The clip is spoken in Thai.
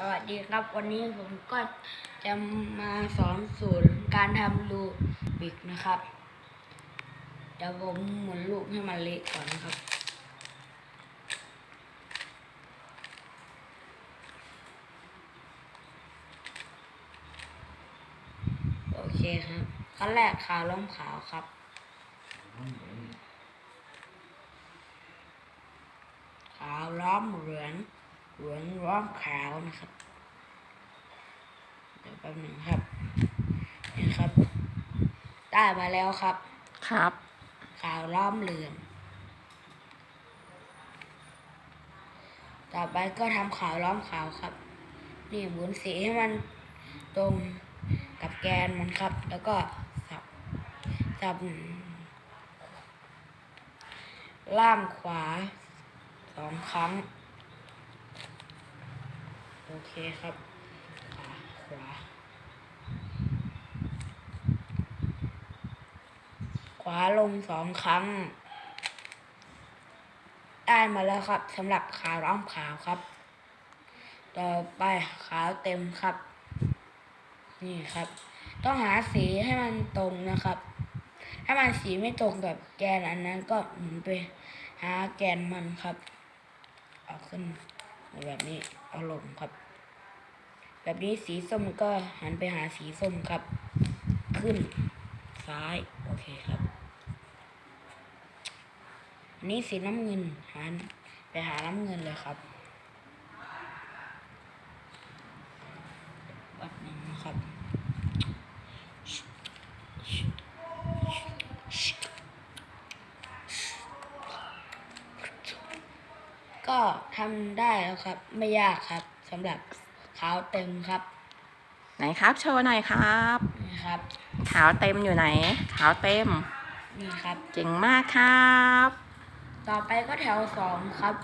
สวัสดีครับ วันนี้ผมก็จะมาสอนสูตรการทำรูบิกนะครับ เดี๋ยวผมหมุนลูกให้มันเละก่อนนะครับ โอเคครับขั้นแรกขาวล้อมขาวครับ ขาวล้อมเหลือง หลืองล้อมขาวนะครับ เดี๋ยวแป๊บหนึ่งครับ นี่ครับ ได้มาแล้วครับ ครับ ขาวล้อมเหลืองต่อไปก็ทำขาวล้อมขาวครับ นี่หมุนสีให้มันตรงกับแกนมันครับ แล้วก็สับสับล่างขวาสองครั้งโอเคครับขวาขวา ขวาลงสองครั้ง ได้มาแล้วครับสำหรับขาวร้อมขาวครับ ต่อไปขาวเต็มครับ นี่ครับ ต้องหาสีให้มันตรงนะครับ ถ้ามันสีไม่ตรงกับแกนอันนั้นก็หมุนไปหาแกนมันครับ เอาขึ้นแบบนี้เอาลงครับ แบบนี้สีส้มก็หันไปหาสีส้มครับ ขึ้นซ้าย โอเคครับ นี้สีน้ำเงินหันไปหาน้ำเงินเลยครับวัดนึ่งนะครับก็ทำได้แล้วครับ ไม่ยากครับสำหรับ ขาวเต็มครับ ไหนครับ โชว์หน่อยครับ นี่ครับ ขาวเต็มอยู่ไหน ขาวเต็ม นี่ครับ เก่งมากครับ ต่อไปก็แถวสองครับ